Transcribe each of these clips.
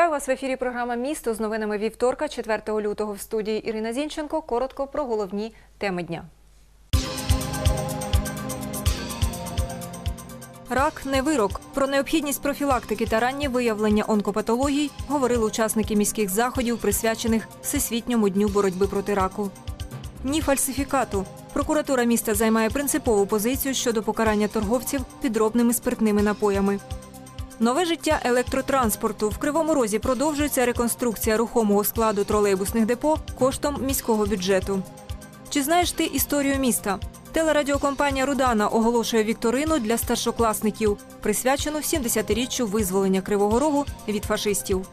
Вітаю вас в ефірі. Програма Місто з новинами вівторка, 4 лютого в студії Ірина Зінченко. Коротко про головні теми дня. Рак не вирок. Про необхідність профілактики та раннє виявлення онкопатологій говорили учасники міських заходів, присвячених Всесвітньому дню боротьби проти раку. Ні фальсифікату. Прокуратура міста займає принципову позицію щодо покарання торговців підробними спиртними напоями. Нове життя електротранспорту в Кривому Розі продовжується реконструкція рухомого складу тролейбусних депо коштом міського бюджету. Чи знаєш ти історію міста? Телерадіокомпанія Рудана оголошує вікторину для старшокласників, присвячену 70-річчю визволення Кривого Рогу від фашистів.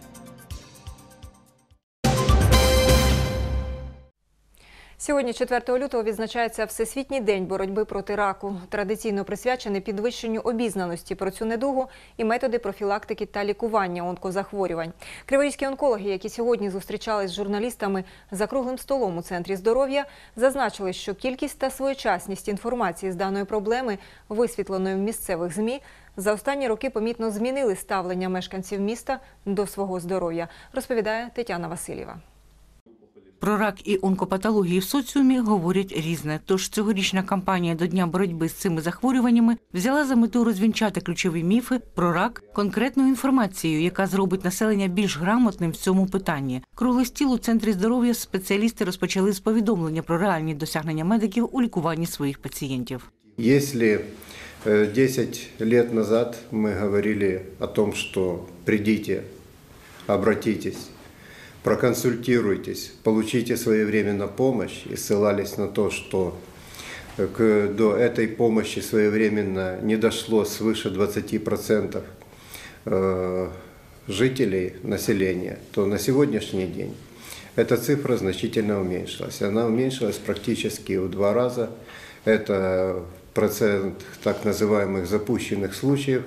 Сьогодні, 4 лютого, відзначається Всесвітній день боротьби проти раку, традиційно присвячений підвищенню обізнаності про цю недугу і методи профілактики та лікування онкозахворювань. Криворізькі онкологи, які сьогодні зустрічались з журналістами за круглим столом у центрі здоров'я, зазначили, що кількість та своєчасність інформації з даної проблеми, висвітленої в місцевих змі, за останні роки помітно змінили ставлення мешканців міста до свого здоров'я, розповідає Тетяна Васильєва. Про рак і онкопатології в соціумі говорять різне. Тож цьогорічна кампанія до дня боротьби з цими захворюваннями взяла за мету розвінчати ключові міфи про рак конкретною інформацією, яка зробить населення більш грамотним в цьому питанні. Круглий стіл у центрі здоров'я спеціалісти розпочали з повідомлення про реальні досягнення медиків у лікуванні своїх пацієнтів. Э, 10 лет назад мы говорили о том, что придите, обратитесь, проконсультируйтесь, получите своевременно помощь и ссылались на то, что э, к, до этой помощи своевременно не дошло свыше 20% э, жителей населения, то на сегодняшний день эта цифра значительно уменьшилась. Она уменьшилась практически в два раза. Это процент так называемых запущенных случаев,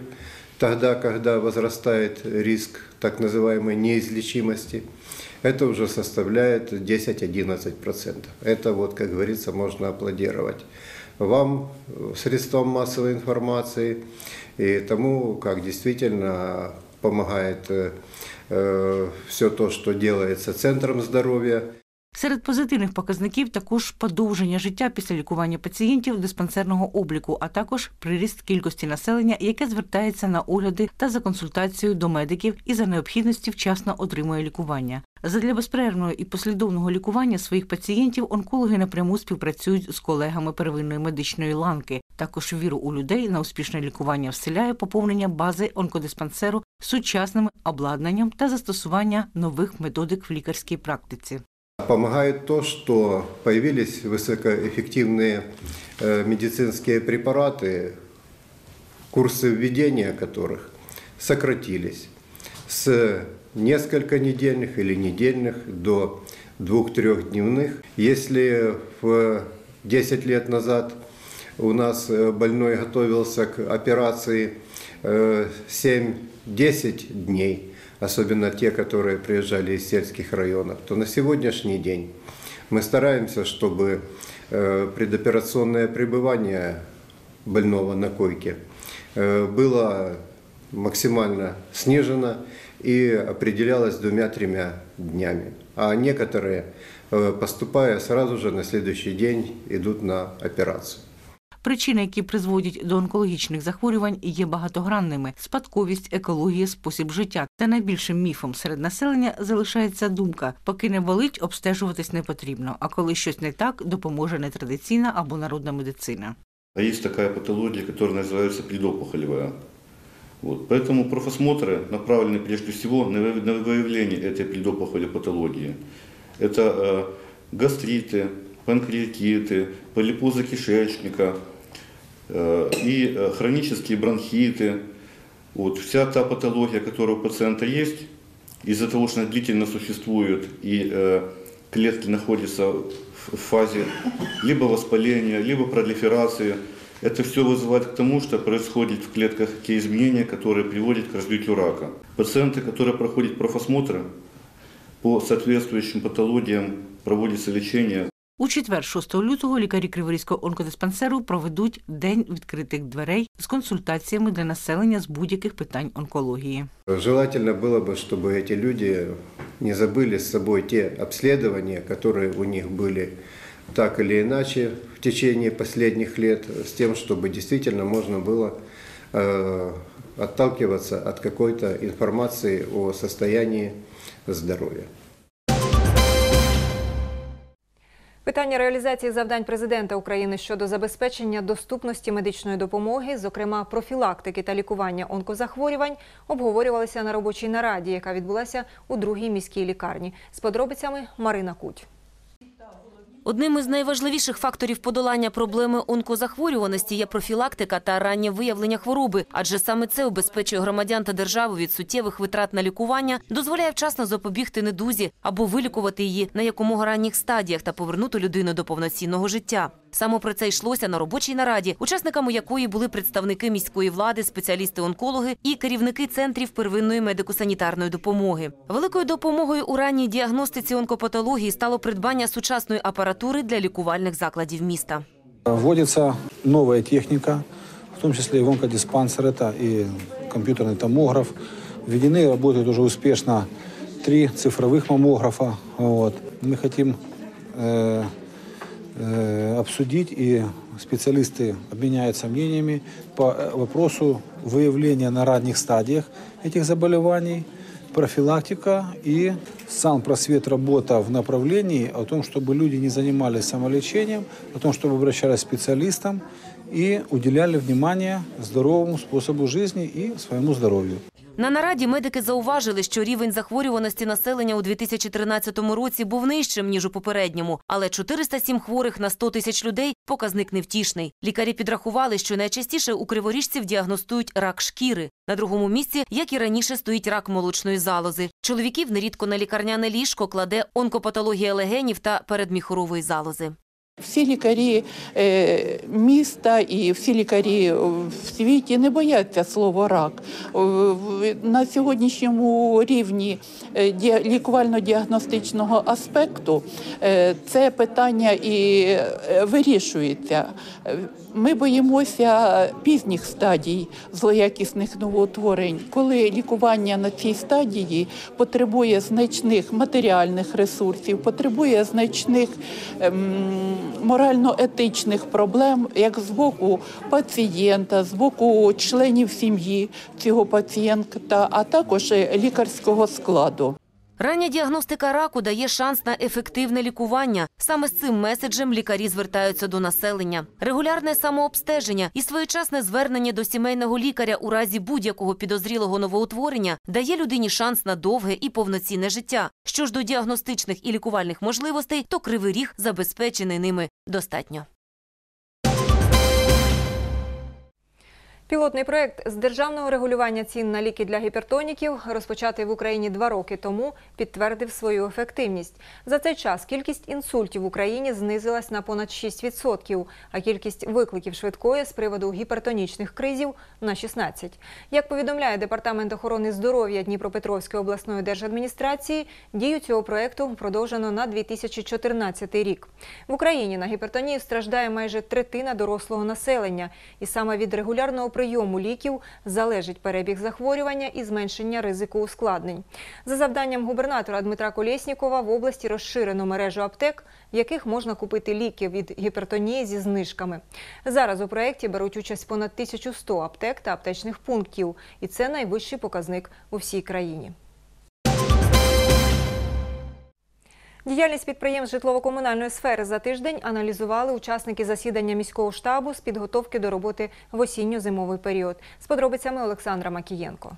тогда, когда возрастает риск так называемой неизлечимости, это уже составляет 10-11%. Это вот, как говорится, можно аплодировать вам, средствам массовой информации, и тому, как действительно помогает э, э, все то, что делается Центром здоровья. Серед позитивних показників також подовження життя після лікування пацієнтів диспансерного обліку, а також приріст кількості населення, яке звертається на огляди та за консультацією до медиків і за необхідності вчасно отримує лікування. Задля безперервного і послідовного лікування своїх пацієнтів онкологи напряму співпрацюють з колегами первинної медичної ланки. Також віру у людей на успішне лікування вселяє поповнення бази онкодиспансеру сучасним обладнанням та застосування нових методик в лікарській практиці. Помогает то, что появились высокоэффективные э, медицинские препараты, курсы введения которых сократились с несколько недельных или недельных до двух-трехдневных. Если в 10 лет назад у нас э, больной готовился к операции э, 7-10 дней, особенно те, которые приезжали из сельских районов, то на сегодняшний день мы стараемся, чтобы э, предоперационное пребывание больного на койке э, было максимально снижено и определялось двумя-тремя днями. А некоторые, э, поступая сразу же на следующий день, идут на операцию. Причини, які призводять до онкологічних захворювань, є багатогранними: спадковість, екологія, спосіб життя. Та найбільшим міфом серед населення залишається думка: поки не болить, обстежуватись не потрібно. А коли щось не так, допоможе нетрадиційна або народна медицина. А есть такая патология, которая называется предопухолевая. Вот. Поэтому профосмотры направлены прежде всего на вы- на выявление этой предопухолевой патологии. Это э, гастриты, панкреатиты, полипозы кишечника э, и э, хронические бронхиты. Вот. Вся та патология, которая у пациента есть, из-за того, что она длительно существует и э, клетки находятся в фазе либо воспаления, либо пролиферации, это все вызывает к тому, что происходят в клетках те изменения, которые приводят к развитию рака. Пациенты, которые проходят профосмотры, по соответствующим патологиям проводится лечение. У четвер, 6 лютого, лікарі Криворізького онкодиспансеру проведуть день відкритих дверей з консультаціями для населення з будь-яких питань онкології. Желательно было бы, чтобы эти люди не забыли с собой те обследования, которые у них были так или иначе в течение последних лет, с тем, чтобы действительно можно было э, отталкиваться от какой-то информации о состоянии здоровья. Питання реалізації завдань президента України щодо забезпечення доступності медичної допомоги, зокрема профілактики та лікування онкозахворювань, обговорювалися на робочій нараді, яка відбулася у другій міській лікарні. З подробицями Марина Куть. Одним із найважливіших факторів подолання проблеми онкозахворюваності є профілактика та раннє виявлення хвороби, адже саме це убезпечує громадян та державу від суттєвих витрат на лікування, дозволяє вчасно запобігти недузі або вилікувати її на якомога ранніх стадіях та повернути людину до повноцінного життя. Саме про це йшлося на робочій нараді, учасниками якої були представники міської влади, спеціалісти-онкологи і керівники центрів первинної медико-санітарної допомоги. Великою допомогою у ранній діагностиці онкопатології стало придбання сучасної апаратури для лікувальних закладів міста. Вводится новая техника, в том числе и онкодиспансер, это и компьютерный томограф. Введены, работают уже успешно три цифровых маммографа. Вот. Мы хотим э, э, обсудить, и специалисты обменяются мнениями по э, вопросу выявления на ранних стадиях этих заболеваний, профилактика и сам просвет работа в направлении о том, чтобы люди не занимались самолечением, о том, чтобы обращались к специалистам и уделяли внимание здоровому способу жизни и своему здоровью. На нараді медики зауважили, що рівень захворюваності населення у 2013 році був нижчим ніж у попередньому, але 407 хворих на 100 тисяч людей – показник невтішний. Лікарі підрахували, що найчастіше у криворіжців діагностують рак шкіри. На другому місці, як і раніше, стоїть рак молочної залози. Чоловіків нерідко на лікарняне ліжко кладе онкопатологія легенів та передміхорової залози. Всі лікарі е, міста і всі лікарі в світі не бояться слова рак. На сьогоднішньому рівні е, лікувально-діагностичного аспекту е, це питання і вирішується. Ми боїмося пізніх стадій злоякісних новоутворень, коли лікування на цій стадії потребує значних матеріальних ресурсів, потребує значних ем, морально-етичних проблем, як з боку пацієнта, з боку членів сім'ї цього пацієнта, а також е, лікарського складу. Рання діагностика раку дає шанс на ефективне лікування. Саме з цим меседжем лікарі звертаються до населення. Регулярне самообстеження і своєчасне звернення до сімейного лікаря у разі будь-якого підозрілого новоутворення дає людині шанс на довге і повноцінне життя. Що ж до діагностичних і лікувальних можливостей, то кривий ріг забезпечений ними достатньо. Пілотний проект з державного регулювання цін на ліки для гіпертоніків, розпочатий в Україні два роки тому, підтвердив свою ефективність. За цей час кількість інсультів в Україні знизилась на понад 6%, а кількість викликів швидкої з приводу гіпертонічних кризів на 16%. Як повідомляє департамент охорони здоров'я Дніпропетровської обласної держадміністрації, дію цього проекту продовжено на 2014 рік. В Україні на гіпертонію страждає майже третина дорослого населення, і саме від регулярного прийому ліків залежить перебіг захворювання і зменшення ризику ускладнень. За завданням губернатора Дмитра Колєснікова в області розширено мережу аптек, в яких можна купити ліки від гіпертонії зі знижками. Зараз у проєкті беруть участь понад 1100 аптек та аптечних пунктів, і це найвищий показник у всій країні. Діяльність підприємств житлово-комунальної сфери за тиждень аналізували учасники засідання міського штабу з підготовки до роботи в осінньо-зимовий період. З подробицями Олександра Макієнко.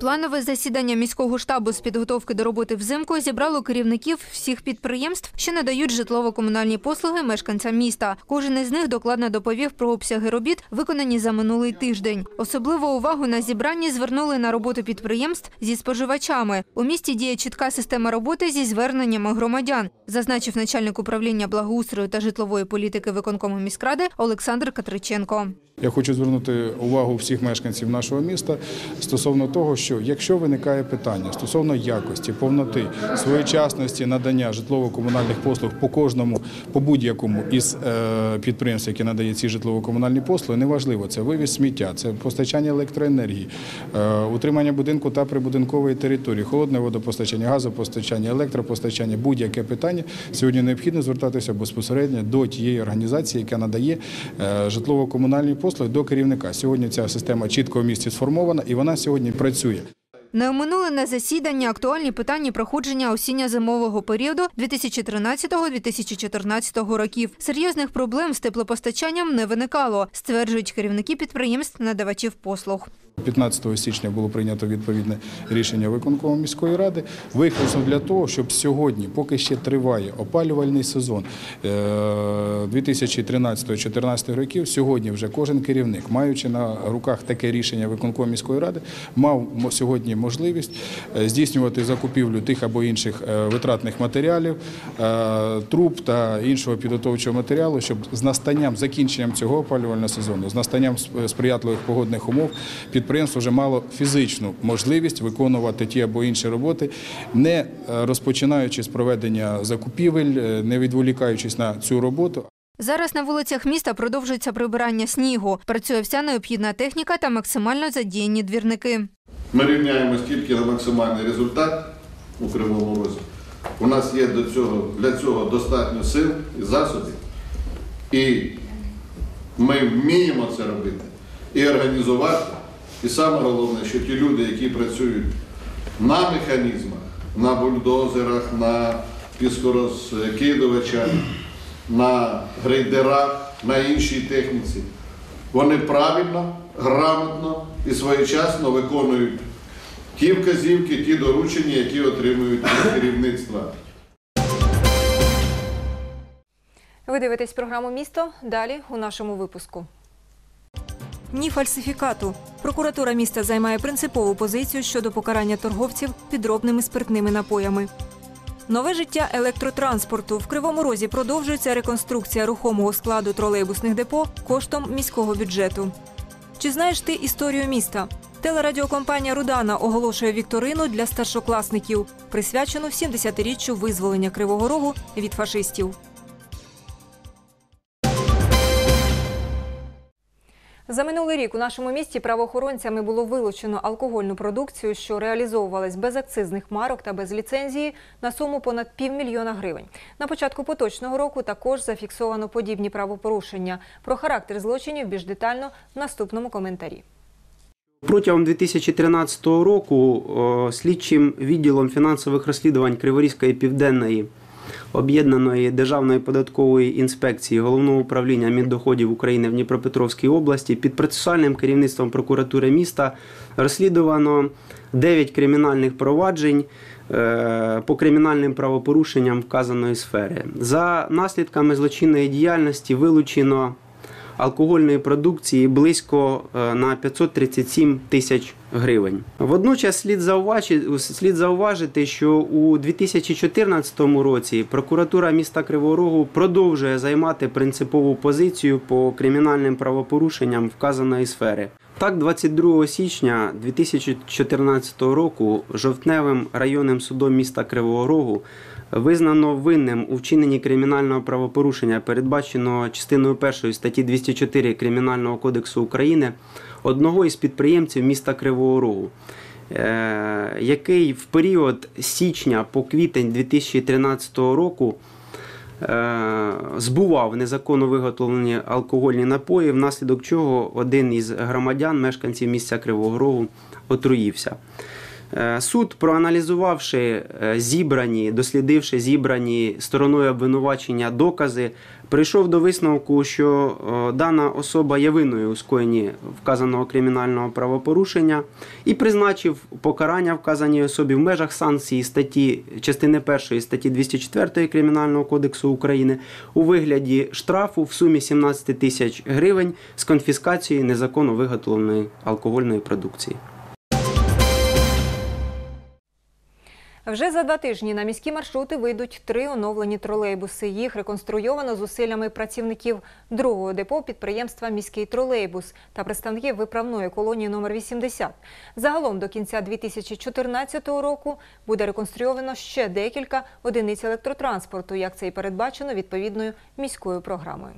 Планове засідання міського штабу з підготовки до роботи взимку зібрало керівників всіх підприємств, що надають житлово-комунальні послуги мешканцям міста. Кожен із них докладно доповів про обсяги робіт, виконані за минулий тиждень. Особливу увагу на зібранні звернули на роботу підприємств зі споживачами. У місті діє чітка система роботи зі зверненнями громадян, зазначив начальник управління благоустрою та житлової політики виконкому міськради Олександр Катриченко. Я хочу звернути увагу всіх мешканців нашого міста стосовно того, що що якщо виникає питання стосовно якості, повноти, своєчасності надання житлово-комунальних послуг по кожному, по будь-якому із е, підприємств, які надає ці житлово-комунальні послуги, неважливо, це вивіз сміття, це постачання електроенергії, е, утримання будинку та прибудинкової території, холодне водопостачання, газопостачання, електропостачання, будь-яке питання сьогодні необхідно звертатися безпосередньо до тієї організації, яка надає е, житлово-комунальні послуги до керівника. Сьогодні ця система чітко в місті сформована і вона сьогодні працює. Не оминули на засіданні актуальні питання проходження осінньо-зимового періоду 2013-2014 років. Серйозних проблем з теплопостачанням не виникало, стверджують керівники підприємств надавачів послуг. 15 січня було прийнято відповідне рішення виконкому міської ради, виключно для того, щоб сьогодні, поки ще триває опалювальний сезон е, 2013-2014 років, сьогодні вже кожен керівник, маючи на руках таке рішення виконкому міської ради, мав сьогодні можливість е, здійснювати закупівлю тих або інших е, витратних матеріалів, е, труб та іншого підготовчого матеріалу, щоб з настанням, закінченням цього опалювального сезону, з настанням сприятливих погодних умов, підприємство вже мало фізичну можливість виконувати ті або інші роботи, не е, розпочинаючи з проведення закупівель, е, не відволікаючись на цю роботу, Зараз на вулицях міста продовжується прибирання снігу. Працює вся необхідна техніка та максимально задіяні двірники. Ми рівняємось тільки на максимальний результат у Кривому Розі. У нас є до цього, для цього достатньо сил і засобів. І ми вміємо це робити і організувати. І саме головне, що ті люди, які працюють на механізмах, на бульдозерах, на піскорозкидувачах, на грейдерах, на іншій техніці, вони правильно, грамотно і своєчасно виконують ті вказівки, ті доручення, які отримують від керівництва. Ви дивитесь програму Місто. Далі у нашому випуску. Ні фальсифікату. Прокуратура міста займає принципову позицію щодо покарання торговців підробними спиртними напоями. Нове життя електротранспорту в Кривому Розі продовжується реконструкція рухомого складу тролейбусних депо коштом міського бюджету. Чи знаєш ти історію міста? Телерадіокомпанія Рудана оголошує вікторину для старшокласників, присвячену 70-річчю визволення Кривого Рогу від фашистів. За минулий рік у нашому місті правоохоронцями було вилучено алкогольну продукцію, що реалізовувалась без акцизних марок та без ліцензії на суму понад півмільйона гривень. На початку поточного року також зафіксовано подібні правопорушення. Про характер злочинів більш детально в наступному коментарі. Протягом 2013 року слідчим відділом фінансових розслідувань Криворізької південної об'єднаної державної податкової інспекції головного управління Міндоходів України в Дніпропетровській області під процесуальним керівництвом прокуратури міста розслідувано 9 кримінальних проваджень е, по кримінальним правопорушенням вказаної сфери. За наслідками злочинної діяльності вилучено алкогольної продукції близько е, на 537 тисяч гривень. Водночас слід зауважити, слід зауважити, що у 2014 році прокуратура міста Кривого Рогу продовжує займати принципову позицію по кримінальним правопорушенням вказаної сфери. Так, 22 січня 2014 року жовтневим районним судом міста Кривого Рогу визнано винним у вчиненні кримінального правопорушення, передбаченого частиною 1 статті 204 Кримінального кодексу України, одного із підприємців міста Кривого Рогу, е, який в період січня по квітень 2013 року е, збував незаконно виготовлені алкогольні напої, внаслідок чого один із громадян, мешканців місця Кривого Рогу, отруївся. Е, Суд, проаналізувавши зібрані, дослідивши зібрані стороною обвинувачення докази, прийшов до висновку, що е, дана особа є винною у скоєнні вказаного кримінального правопорушення і призначив покарання вказаній особі в межах санкції статті частини 1 статті 204 Кримінального кодексу України у вигляді штрафу в сумі 17 тисяч гривень з конфіскацією незаконно виготовленої алкогольної продукції. Вже за два тижні на міські маршрути вийдуть три оновлені тролейбуси. Їх реконструйовано зусиллями працівників другого депо підприємства Міський тролейбус та представників виправної колонії номер 80. Загалом до кінця 2014 року буде реконструйовано ще декілька одиниць електротранспорту, як це і передбачено відповідною міською програмою.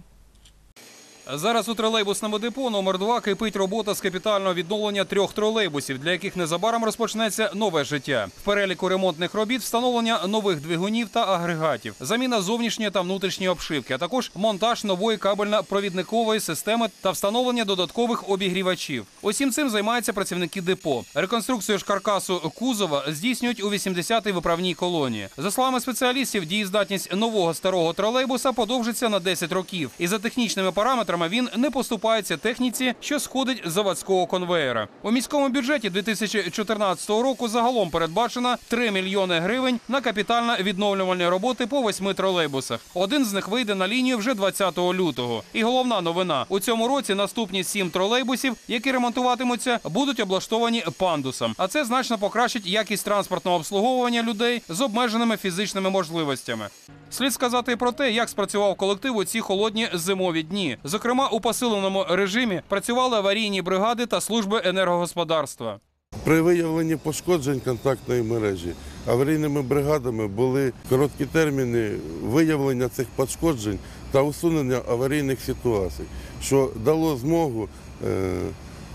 Зараз у тролейбусному депо номер 2 кипить робота з капітального відновлення трьох тролейбусів, для яких незабаром розпочнеться нове життя. В переліку ремонтних робіт встановлення нових двигунів та агрегатів, заміна зовнішньої та внутрішньої обшивки, а також монтаж нової кабельно-провідникової системи та встановлення додаткових обігрівачів. Усім цим займаються працівники депо. Реконструкцію ж каркасу кузова здійснюють у 80-й виправній колонії. За словами спеціалістів, дієздатність нового старого тролейбуса подовжиться на 10 років, і за технічними параметрами він не поступається техніці, що сходить з заводського конвеєра. У міському бюджеті 2014 року загалом передбачено 3 мільйони гривень на капітально-відновлювальні роботи по восьми тролейбусах. Один з них вийде на лінію вже 20 лютого. І головна новина у цьому році наступні сім тролейбусів, які ремонтуватимуться, будуть облаштовані пандусом. А це значно покращить якість транспортного обслуговування людей з обмеженими фізичними можливостями. Слід сказати про те, як спрацював колектив у ці холодні зимові дні. Зокрема, у посиленому режимі працювали аварійні бригади та служби енергогосподарства. При виявленні пошкоджень контактної мережі аварійними бригадами були короткі терміни виявлення цих пошкоджень та усунення аварійних ситуацій, що дало змогу е,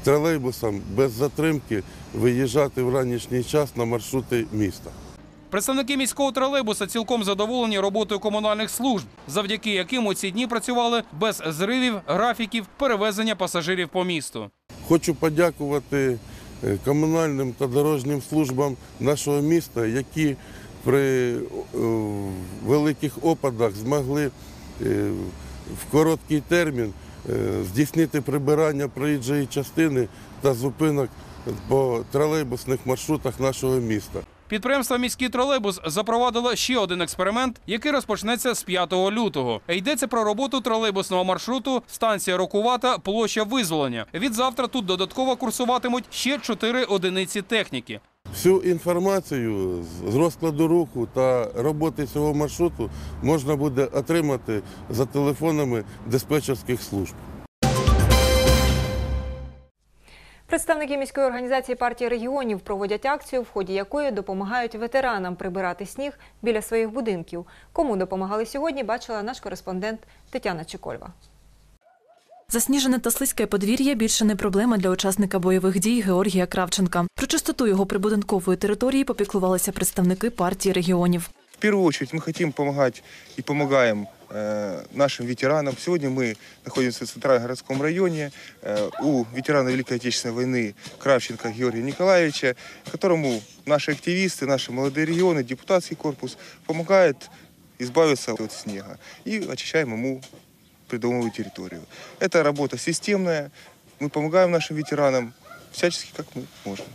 тролейбусам без затримки виїжджати в ранішній час на маршрути міста. Представники міського тролейбуса цілком задоволені роботою комунальних служб, завдяки яким у ці дні працювали без зривів, графіків, перевезення пасажирів по місту. Хочу подякувати е, комунальним та дорожнім службам нашого міста, які при е, великих опадах змогли е, в короткий термін здійснити прибирання проїжджої частини та зупинок по тролейбусних маршрутах нашого міста. Підприємство міський тролейбус запровадило ще один експеримент, який розпочнеться з 5 лютого. Йдеться про роботу тролейбусного маршруту станція Рокувата, площа визволення. Від завтра тут додатково курсуватимуть ще чотири одиниці техніки. Всю інформацію з розкладу руху та роботи цього маршруту можна буде отримати за телефонами диспетчерських служб. Представники міської організації партії регіонів проводять акцію, в ході якої допомагають ветеранам прибирати сніг біля своїх будинків. Кому допомагали сьогодні, бачила наш кореспондент Тетяна Чекольва. Засніжене та слизьке подвір'я більше не проблема для учасника бойових дій Георгія Кравченка. Про чистоту його прибудинкової території попіклувалися представники партії регіонів. В первую очередь мы хотим помогать и помогаем э, нашим ветеранам. Сегодня мы находимся в Центральном городском районе э, у ветерана Великой Отечественной войны Кравченко Георгия Николаевича, которому наши активисты, наши молодые регионы, депутатский корпус помогают избавиться от снега и очищаем ему придомовую территорию. Это работа системная. Мы помогаем нашим ветеранам всячески, как мы можем.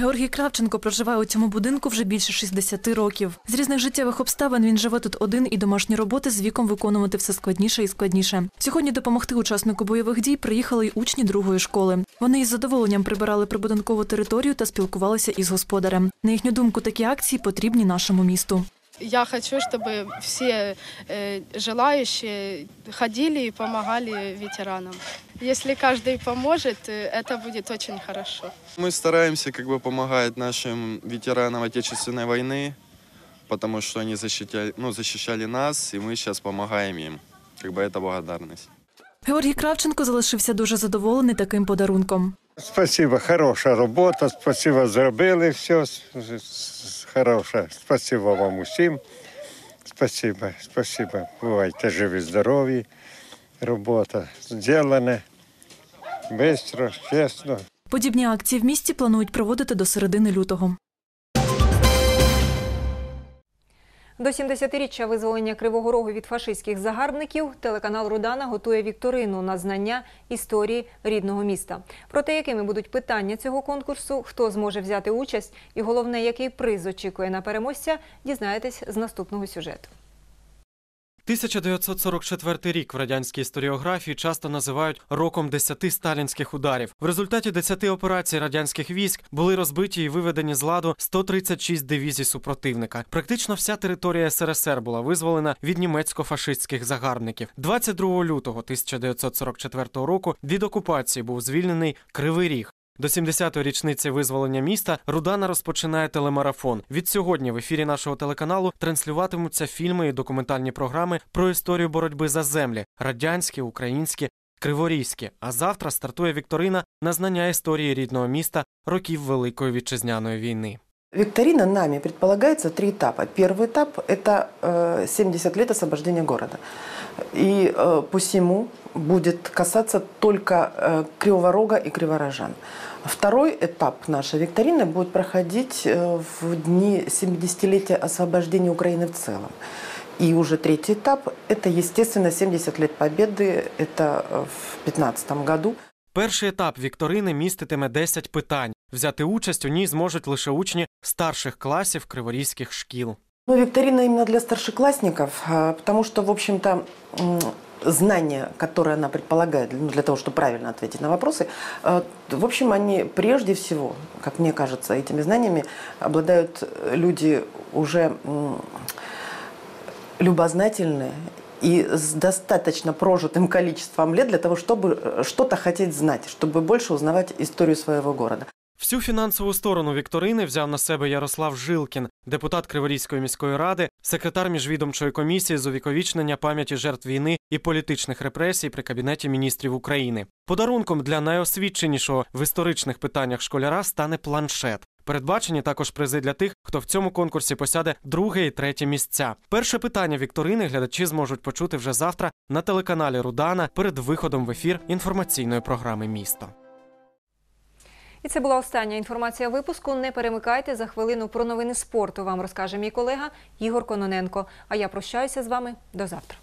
Георгій Кравченко проживає у цьому будинку вже більше 60 років. З різних життєвих обставин він живе тут один і домашні роботи з віком виконувати все складніше і складніше. Сьогодні допомогти учаснику бойових дій приїхали й учні другої школи. Вони із задоволенням прибирали прибудинкову територію та спілкувалися із господарем. На їхню думку, такі акції потрібні нашому місту. Я хочу, чтобы все э, желающие ходили и помогали ветеранам. Если каждый поможет, э, это будет очень хорошо. Мы стараемся как бы помогать нашим ветеранам Отечественной войны, потому что они защищали, ну, защищали нас, и мы сейчас помогаем им. Как бы это благодарность. Георгій Кравченко залишився дуже задоволений таким подарунком. Спасибо, хороша робота, спасибо, зробили все. Хороше. Спасибо вам усім. Спасибо, спасибо. Бувайте живі, здорові. Робота зроблена. швидко, чесно. Подібні акції в місті планують проводити до середини лютого. До 70-річчя визволення Кривого Рогу від фашистських загарбників телеканал Рудана готує вікторину на знання історії рідного міста. Про те, якими будуть питання цього конкурсу, хто зможе взяти участь, і головне, який приз очікує на переможця, дізнаєтесь з наступного сюжету. 1944 рік в радянській історіографії часто називають роком 10 сталінських ударів. В результаті 10 операцій радянських військ були розбиті і виведені з ладу 136 дивізій супротивника. Практично вся територія СРСР була визволена від німецько-фашистських загарбників. 22 лютого 1944 року від окупації був звільнений Кривий Ріг. До 70-ї річниці визволення міста Рудана розпочинає телемарафон. Від сьогодні в ефірі нашого телеканалу транслюватимуться фільми і документальні програми про історію боротьби за землі радянські, українські, криворізькі. А завтра стартує вікторина на знання історії рідного міста років Великої вітчизняної війни. Викторина нами предполагается три этапа. Первый этап – это э, 70 лет освобождения города. И э, посему будет касаться только э, Кривого Рога и Криворожан. Второй этап нашей викторины будет проходить э, в дни 70-летия освобождения Украины в целом. И уже третий этап – это, естественно, 70 лет Победы, это э, в 2015 году. Перший етап вікторини міститиме 10 питань. Взяти участь у ній зможуть лише учні старших класів криворізьких шкіл. Ну, викторина именно для старшеклассников, а, потому что, в общем-то, м, знания, которые она предполагает ну, для того, чтобы правильно ответить на вопросы, э, в общем, они прежде всего, как мне кажется, этими знаниями обладают люди уже м, любознательные и с достаточно прожитым количеством лет для того, чтобы э, что-то хотеть знать, чтобы больше узнавать историю своего города. Всю фінансову сторону вікторини взяв на себе Ярослав Жилкін, депутат Криворізької міської ради, секретар міжвідомчої комісії з увіковічнення пам'яті жертв війни і політичних репресій при кабінеті міністрів України. Подарунком для найосвідченішого в історичних питаннях школяра стане планшет. Передбачені також призи для тих, хто в цьому конкурсі посяде друге і третє місця. Перше питання вікторини глядачі зможуть почути вже завтра на телеканалі Рудана перед виходом в ефір інформаційної програми Місто. І це була остання інформація випуску. Не перемикайте за хвилину про новини спорту. Вам розкаже мій колега Ігор Кононенко. А я прощаюся з вами до завтра.